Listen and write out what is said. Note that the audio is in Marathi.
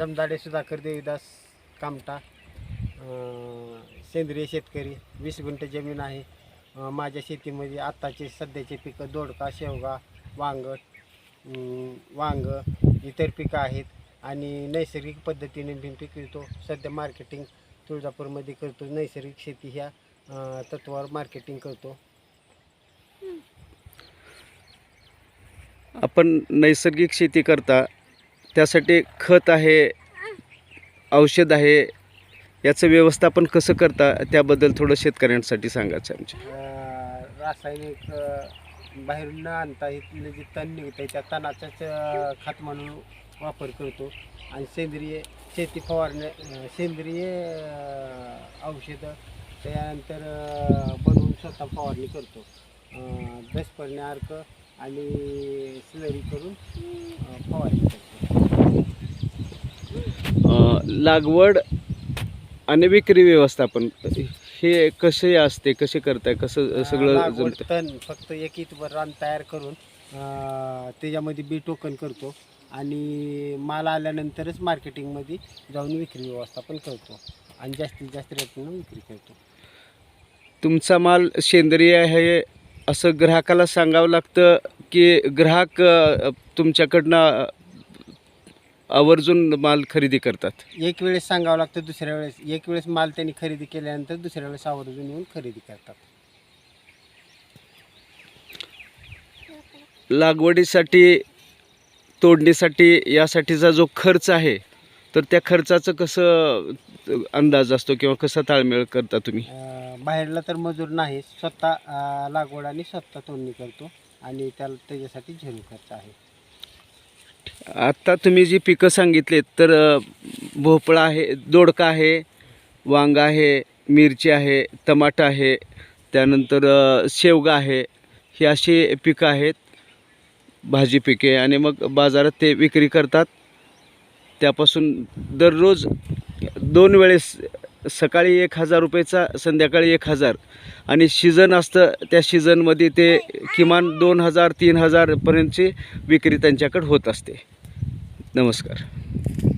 जमदाडे सुधाकर देवीदास कामटा सेंद्रिय शेतकरी वीस गुंठे जमीन आहे. माझ्या शेतीमध्ये आत्ताचे सध्याचे पिकं दोडका शेवगा वांग अं, वांग इतर पिकं आहेत. आणि नैसर्गिक पद्धतीने मी पिकवतो सध्या मार्केटिंग तुळजापूरमध्ये करतो. नैसर्गिक शेती ह्या अं, तत्वावर मार्केटिंग करतो. आपण नैसर्गिक शेती करता त्यासाठी खत आहे औषध आहे याचं व्यवस्थापन कसं करता त्याबद्दल थोडं शेतकऱ्यांसाठी सांगायचं आहे आमच्या रासायनिक बाहेरून न आणता इथले जे तण निघतं त्या तणाचाच खत म्हणून वापर करतो. आणि सेंद्रिय शेती फवारण्या सेंद्रिय औषधं त्यानंतर बनवून स्वतः फवारणी करतो. अं, दस अर्क आणि स्लरी करून फवारणी करतो. लागवड आणि विक्री व्यवस्थापन हे कसे असते कसे करताय कसं सगळं लागवड जमतं? तण फक्त एक इथवर रान तयार करून अं, त्याच्यामध्ये बी टोकन करतो आणि माल आल्यानंतरच मार्केटिंगमध्ये जाऊन विक्री व्यवस्थापन करतो आणि जास्तीत जास्त रेटनं विक्री करतो. तुमचा माल सेंद्रिय आहे असं ग्राहकाला सांगावं लागतं की ग्राहक अ, तुमच्याकडनं आवर्जून माल खरेदी करतात. एक वेळेस सांगावं लागतं दुसऱ्या वेळेस. एक वेळेस माल त्यांनी खरेदी केल्यानंतर दुसऱ्या वेळेस आवर्जून येऊन खरेदी करतात. लागवडीसाठी तोडणीसाठी यासाठीचा जो खर्च आहे तर त्या खर्चाचं कसं अंदाज असतो किंवा कसा ताळमेळ करता तुम्ही? अं, बाहेरला तर मजूर नाही स्वतः अं, लागवड आणि स्वतः तोडणी करतो आणि त्याला त्याच्यासाठी झिरो खर्च आहे. आत्ता तुम्ही जी पिकं सांगितलीत तर भोपळा आहे दोडका आहे वांग आहे मिरची आहे टमाटा आहे त्यानंतर शेवगा आहे ही अशी पिकं आहेत भाजी पिके. आणि मग बाजारात ते विक्री करतात. त्यापासून दररोज दोन वेळेस सकाळी एक हजार रुपयेचा संध्याकाळी एक हजार. आणि सीझन असतं त्या सीझनमध्ये ते किमान दोन हजार तीन हजारपर्यंतची विक्री त्यांच्याकडे होत असते. नमस्कार.